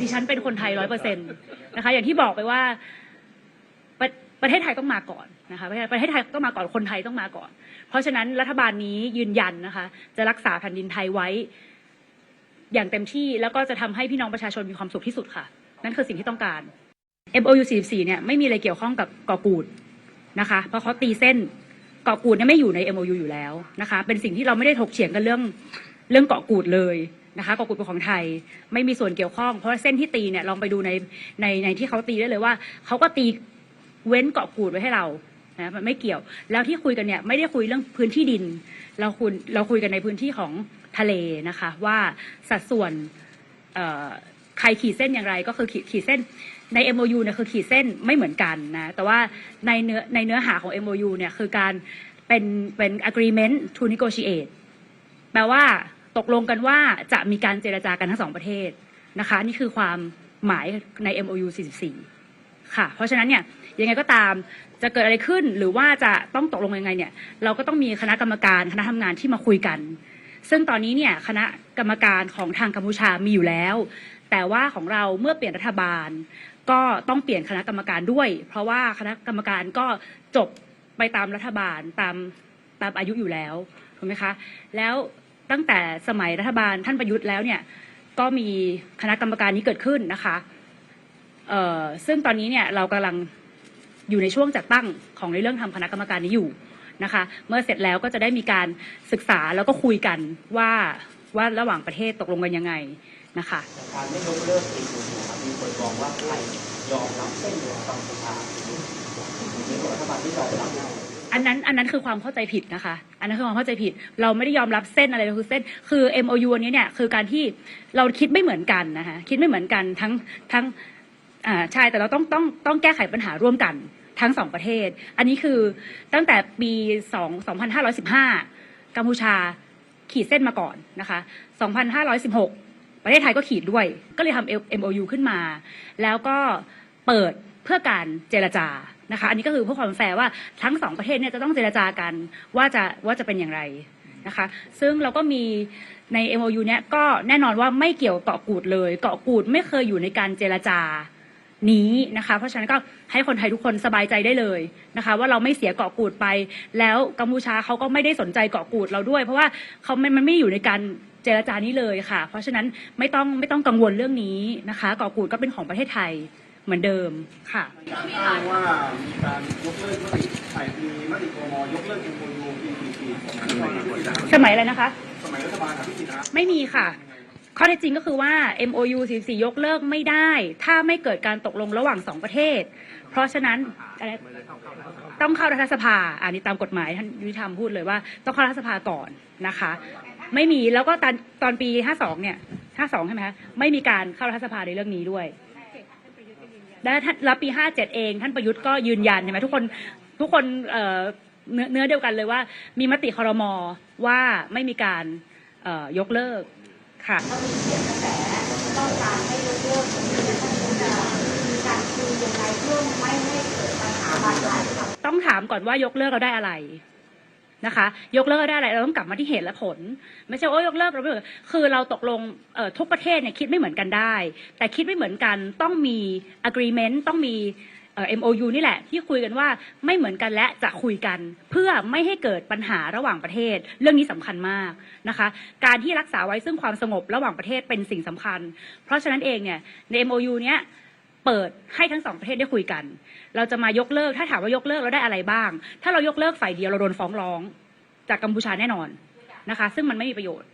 ดิฉันเป็นคนไทยร้อยเปอร์เซ็นต์นะคะ อย่างที่บอกไปว่าประประเทศไทยต้องมาก่อนนะคะประเทศไทยต้องมาก่อนคนไทยต้องมาก่อน เพราะฉะนั้นรัฐบาลนี้ยืนยันนะคะ จะรักษาแผ่นดินไทยไว้ อย่างเต็มที่แล้วก็จะทำให้พี่น้องประชาชนมีความสุขที่สุดค่ะ นั่นคือสิ่งที่ต้องการ MOU 44เนี่ยไม่มีอะไรเกี่ยวข้องกับเกาะกูดนะคะ เพราะเขาตีเส้นเกาะกูดเนี่ยไม่อยู่ใน MOU อยู่แล้วนะคะ เป็นสิ่งที่เราไม่ได้ถกเถียงกันเรื่องเรื่องเกาะกูดเลย นะคะเกาะกูดเป็นของไทยไม่มีส่วนเกี่ยวข้อง เพราะว่าเส้นที่ตีเนี่ยลองไปดูในในในที่เขาตีได้เลยว่าเขาก็ตีเว้นเกาะกูดไว้ให้เรานะมันไม่เกี่ยวแล้วที่คุยกันเนี่ยไม่ได้คุยเรื่องพื้นที่ดิน เราคุยเราคุยกันในพื้นที่ของทะเลนะคะว่าสัดส่วนใครขีดเส้นอย่างไรก็คือขีดขีดเส้นใน MOU เนี่ยคือขีดเส้นไม่เหมือนกันนะแต่ว่าในเนื้อในเนื้อหาของ MOU เนี่ยคือการเป็นเป็น agreement to negotiate แปลว่า ตกลงกันว่าจะมีการเจรจากันทั้งสองประเทศนะคะ นี่คือความหมายใน MOU 44 ค่ะ เพราะฉะนั้นเนี่ยยังไงก็ตามจะเกิดอะไรขึ้นหรือว่าจะต้องตกลงยังไงเนี่ย เราก็ต้องมีคณะกรรมการคณะทำงานที่มาคุยกัน ซึ่งตอนนี้เนี่ยคณะกรรมการของทางกัมพูชามีอยู่แล้ว แต่ว่าของเราเมื่อเปลี่ยนรัฐบาล ก็ต้องเปลี่ยนคณะกรรมการด้วย เพราะว่าคณะกรรมการก็จบไปตามรัฐบาลตามตามอายุอยู่แล้วถูกไหมคะ แล้ว ตั้งแต่สมัยรัฐบาลท่านประยุทธ์แล้วเนี่ยก็มีคณะกรรมการนี้เกิดขึ้นนะคะเอ่อซึ่งตอนนี้เนี่ยเรากำลังอยู่ในช่วงจัดตั้งของในเรื่องทำคณะกรรมการนี้อยู่นะคะ เมื่อเสร็จแล้วก็จะได้มีการศึกษาแล้วก็คุยกันว่าว่าระหว่างประเทศตกลงกันยังไงนะคะการไม่ยกเลิกสิ่งอื่นครับมีคนมองว่าไทยยอมรับเส้นของกัมพูชาในส่รัฐบาลที่ยอมรับ อันนั้นอันนั้นคือความเข้าใจผิดนะคะ อันนั้นคือความเข้าใจผิด เราไม่ได้ยอมรับเส้นอะไรเลยคือเส้น คือ MOU อันนี้เนี่ยคือการที่เราคิดไม่เหมือนกันนะคะคิดไม่เหมือนกันทั้งทั้งอ่าใช่แต่เราต้องต้องต้องแก้ไขปัญหาร่วมกันทั้งสองประเทศ อันนี้คือตั้งแต่ปี2 2515 กัมพูชาขีดเส้นมาก่อนนะคะ 2516 ประเทศไทยก็ขีดด้วย ก็เลยทำ MOU ขึ้นมา แล้วก็เปิดเพื่อการเจรจา นะคะ อันนี้ก็คือเพื่อความแฟร์ว่าทั้งสองประเทศเนี่ยจะต้องเจรจากันว่าจะว่าจะเป็นอย่างไรนะคะ ซึ่งเราก็มีใน MOU เนี่ยก็แน่นอนว่าไม่เกี่ยวเกาะกูดเลย เกาะกูดไม่เคยอยู่ในการเจรจานี้นะคะ เพราะฉะนั้นก็ให้คนไทยทุกคนสบายใจได้เลยนะคะ ว่าเราไม่เสียเกาะกูดไป แล้วกัมพูชาเขาก็ไม่ได้สนใจเกาะกูดเราด้วย เพราะว่าเขาไมันมันไม่อยู่ในการเจรจานี้เลยค่ะ เพราะฉะนั้นไม่ต้องไม่ต้องกังวลเรื่องนี้นะคะ เกาะกูดก็เป็นของประเทศไทย เหมือนเดิมค่ะอ้างว่ามีการยกเลิกมติไทยมีมติกมยกเลิก MOU ปี44สมัยอะไรนะคะ สมัยรัฐบาลอภิสิทธิ์นะไม่มีค่ะ ข้อเท็จจริงก็คือว่า MOU 44 ยกเลิกไม่ได้ ถ้าไม่เกิดการตกลงระหว่างสองประเทศ เพราะฉะนั้นอะไรต้องเข้ารัฐสภา อันนี้ตามกฎหมายท่านยุติธรรมพูดเลยว่าต้องเข้ารัฐสภาก่อนนะคะ ไม่มีแล้วก็ตอนตอนปี 52 เนี่ย 52 ใช่ไหมคะไม่มีการเข้ารัฐสภาในเรื่องนี้ด้วย และท่านแล้วปี 57 เอง ท่านประยุทธ์ก็ยืนยันใช่ไหมทุกคนทุกคนเอ่อเนื้อเนื้อเดียวกันเลยว่า มีมติคอรมอว่าไม่มีการเอ่อยกเลิกค่ะก็มีเสียงกระแสต้องการให้ยกเลิกตรงนี้ท่านจะมีการคุยยังไงเพื่อไม่ให้เกิดปัญหาบานปลายกับต้องถามก่อนว่ายกเลิกเราได้อะไร นะคะ ยกเลิกได้อะไรเราต้องกลับมาที่เหตุและผล ไม่ใช่โอ้ยกเลิกเราไม่เหมือนคือเราตกลงทุกประเทศเนี่ยคิดไม่เหมือนกันได้ แต่คิดไม่เหมือนกันต้องมี agreement ต้องมีเอ่อ MOU นี่แหละ ที่คุยกันว่าไม่เหมือนกันและจะคุยกัน เพื่อไม่ให้เกิดปัญหาระหว่างประเทศ เรื่องนี้สำคัญมากนะคะ การที่รักษาไว้ซึ่งความสงบระหว่างประเทศเป็นสิ่งสำคัญ เพราะฉะนั้นเองเนี่ยใน MOU เนี้ย เปิดให้ทั้งสองประเทศได้คุยกัน เราจะมายกเลิก ถ้าถามว่ายกเลิกเราได้อะไรบ้าง ถ้าเรายกเลิกฝ่ายเดียวเราโดนฟ้องร้อง จากกัมพูชาแน่นอนนะคะ ซึ่งมันไม่มีประโยชน์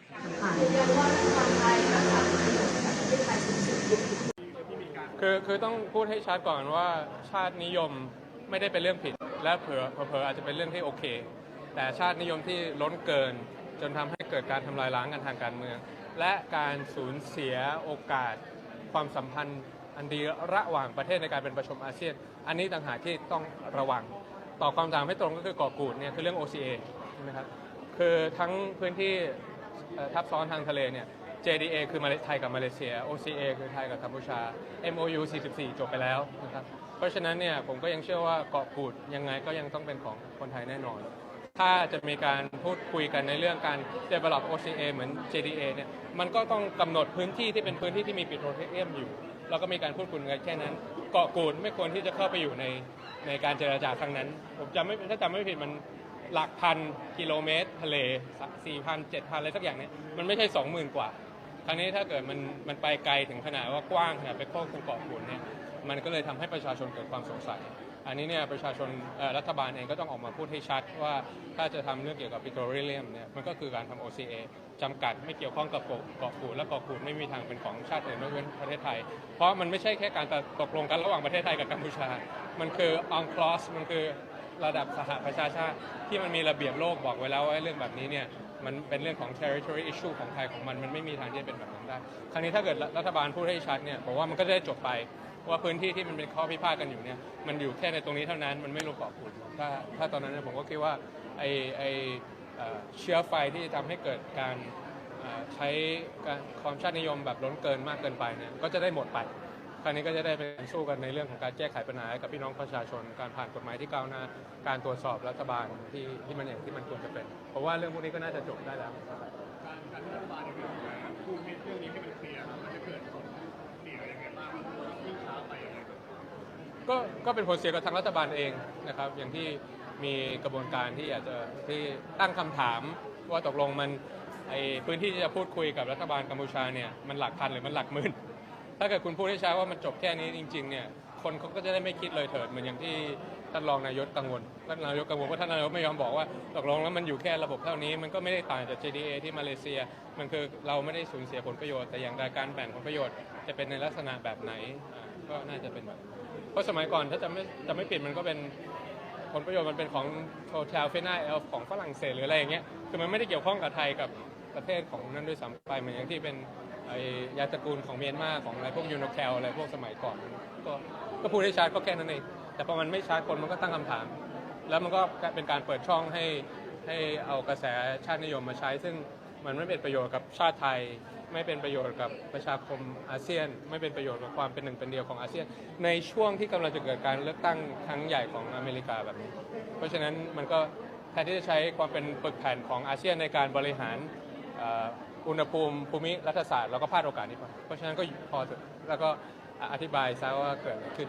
คือคือต้องพูดให้ชัดก่อนว่าชาตินิยมไม่ได้เป็นเรื่องผิด และเผลอเผลออาจจะเป็นเรื่องที่โอเค แต่ชาตินิยมที่ล้นเกิน จนทำให้เกิดการทำลายล้างกันทางการเมือง และการสูญเสียโอกาสความสัมพันธ์ อันดีระหว่างประเทศในการเป็นประชมอาเซียน อันนี้ต่างหากที่ต้องระวังต่อบความต่างให้ตรงก็คือเกาะกูดเนี่ยคือเรื่อง OCA ใช่ไหมครับคือทั้งพื้นที่ทับซ้อนทางทะเลเนี่ย JDA คือมาเลไทยกับมาเลเซีย OCA คือไทยกับกัมพูชา MOU 44 จบไปแล้วนะครับเพราะฉะนั้นเนี่ยผมก็ยังเชื่อว่าเกาะกูดยังไงก็ยังต้องเป็นของคนไทยแน่นอน ถ้าจะมีการพูดคุยกันในเรื่องการ develop OCA เหมือน JDA เนี่ยมันก็ต้องกำหนดพื้นที่ที่เป็นพื้นที่ที่มีปิโตรเคมีอยู่ เราก็มีการพูดคุยกันแค่นั้น เกาะกูดไม่ควรที่จะเข้าไปอยู่ในในการเจรจาครั้งนั้น ผมจำไม่ถ้าจำไม่ผิดมันหลักพันกิโลเมตร ทะเลสี่พันเจ็ดพันอะไรสักอย่างเนี่ยมันไม่ใช่สองหมื่นกว่า ครั้งนี้ถ้าเกิดมันมันไปไกลถึงขนาดว่ากว้างขนาดไปครอบคลุมเกาะกูดเนี่ยมันก็เลยทำให้ประชาชนเกิดความสงสัย อันนี้เนี่ยประชาชนรัฐบาลเองก็ต้องออกมาพูดให้ชัดว่าถ้าจะทำเรื่องเกี่ยวกับปิโตรเลียมเนี่ยมันก็คือการทำ OCA จำกัดไม่เกี่ยวข้องกับเกาะเกาะกูดและเกาะกูดไม่มีทางเป็นของชาติอื่นนอกเว้นประเทศไทย เพราะมันไม่ใช่แค่การตกลงกันระหว่างประเทศไทยกับกัมพูชา มันคือ on clause มันคือระดับสหประชาชาติที่มันมีระเบียบโลกบอกไว้แล้วว่าเรื่องแบบนี้เนี่ยมันเป็นเรื่องของ territory issue ของไทยของมัน มันไม่มีทางที่จะเป็นแบบนั้นได้ ครั้งนี้ถ้าเกิดรัฐบาลพูดให้ชัดเนี่ยผมว่ามันก็จะได้จบไป ว่าพื้นที่ที่มันเป็นข้อพิพาทกันอยู่เนี่ยมันอยู่แค่ในตรงนี้เท่านั้นมันไม่ลงกาะกูดถ้าถ้าตอนนั้นเนี่ยผมก็คิดว่าไอไอเชื้อไฟที่จะทำให้เกิดการใช้การความชาตินิยมแบบล้นเกินมากเกินไปเนี่ยก็จะได้หมดไปคราวนี้ก็จะได้เป็นสู้กันในเรื่องของการแก้ไขปัญหากับพี่น้องประชาชน การผ่านกฎหมายที่ก้าวหน้า การตรวจสอบรัฐบาลที่ที่มันอย่างที่มันควรจะเป็น เพราะว่าเรื่องพวกนี้ก็น่าจะจบได้แล้วก็ก็เก็เป็นผลเสียกับทางรัฐบาลเองนะครับ อย่างที่มีกระบวนการที่อยากจะที่ตั้งคำถามว่าตกลงมันไอพื้นที่ที่จะพูดคุยกับรัฐบาลกัมพูชาเนี่ยมันหลักพันหรือมันหลักหมื่นถ้าเกิดคุณพูดให้ช้าว่ามันจบแค่นี้จริง ๆ เนี่ยคนเขาก็จะได้ไม่คิดเลยเถิดเหมือนอย่างที่ท่านรองนายกกังวลท่านนายกกังวลว่าท่านนายกไม่ยอมบอกว่าตกลงแล้วมันอยู่แค่ระบบเท่านี้ มันก็ไม่ได้ต่างจาก JDA ที่มาเลเซีย มันคือเราไม่ได้สูญเสียผลประโยชน์แต่อย่างใดการแบ่งผลประโยชน์จะเป็นในลักษณะแบบไหน ก็น่าจะเป็นแบบเพราะสมัยก่อนถ้าจะไม่จะไม่ผิดมันก็เป็นผลประโยชน์มันเป็นของโทเทลเฟน่าเอลของฝรั่งเศสหรืออะไรอย่างเงี้ยคือมันไม่ได้เกี่ยวข้องกับไทยกับประเทศของนั้นด้วยซ้ำไปเหมือนอย่างที่เป็นไอ้ยาตระกูลของเมียนมาของอะไรพวกยูโนแคลอะไรพวกสมัยก่อนก็ก็พูดให้ชัดก็แค่นั้นเองแต่พอมันไม่ชัดคนมันก็ตั้งคำถาม แล้วมันก็เป็นการเปิดช่องให้ให้เอากระแสชาตินิยมมาใช้ซึ่ง มันไม่เป็นประโยชน์กับชาติไทย ไม่เป็นประโยชน์กับประชาคมอาเซียน ไม่เป็นประโยชน์กับความเป็นหนึ่งเป็นเดียวของอาเซียน ในช่วงที่กำลังจะเกิดการเลือกตั้งครั้งใหญ่ของอเมริกาแบบนี้ เพราะฉะนั้นมันก็แทนที่จะใช้ความเป็นปึกแผ่นของอาเซียนในการบริหารอุณหภูมิภูมิรัฐศาสตร์เราก็พลาดโอกาสนี้ไปเพราะฉะนั้นก็พอเถอะแล้วก็อธิบายซะว่าเกิดอะไรขึ้น